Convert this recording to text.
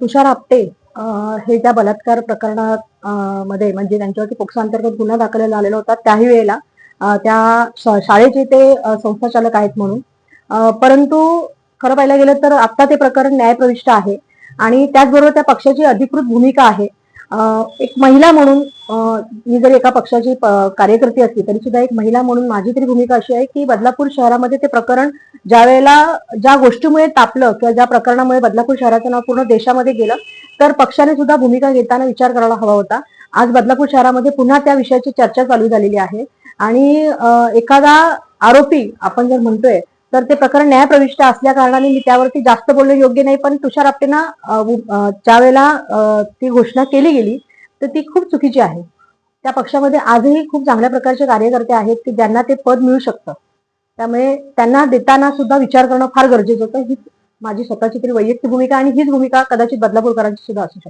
तुषार आपटे हे त्या बलात्कार प्रकरणात मध्ये म्हणजे त्यांच्यावरती पोक्सो अंतर्गत गुन्हा दाखल झालेला होता त्याही वेळेला त्या शाळेचे ते संस्थाचालक आहेत म्हणून. परंतु खरं पाहायला गेलं तर आता ते प्रकरण न्यायप्रविष्ट आहे आणि त्याचबरोबर त्या पक्षाची अधिकृत भूमिका आहे. एक महिला म्हणून मी जरी एका पक्षाची कार्यकर्ती असली तरी सुद्धा एक महिला म्हणून माझी तरी भूमिका अशी आहे की बदलापूर शहरामध्ये ते प्रकरण ज्या वेळेला ज्या गोष्टीमुळे तापलं किंवा ज्या प्रकरणामुळे बदलापूर शहराचं नाव पूर्ण देशामध्ये गेलं तर पक्षाने सुद्धा भूमिका घेताना विचार करायला हवा होता. आज बदलापूर शहरामध्ये पुन्हा त्या विषयाची चर्चा चालू झालेली आहे आणि एखादा आरोपी आपण जर म्हणतोय तर ते प्रकरण न्यायप्रविष्ट असल्या कारणाने मी त्यावरती जास्त बोलणं योग्य नाही पण तुषार आपटेंना ज्या वेळेला ती घोषणा केली गेली तर ती खूप चुकीची आहे. त्या पक्षामध्ये आजही खूप चांगल्या प्रकारचे कार्यकर्ते आहेत की ज्यांना ते पद मिळू शकतं. त्यामुळे त्यांना देताना सुद्धा विचार करणं फार गरजेचं होतं. हीच माझी स्वतःची तरी वैयक्तिक भूमिका आणि हीच भूमिका कदाचित बदलापूरकरांची सुद्धा असू शकते.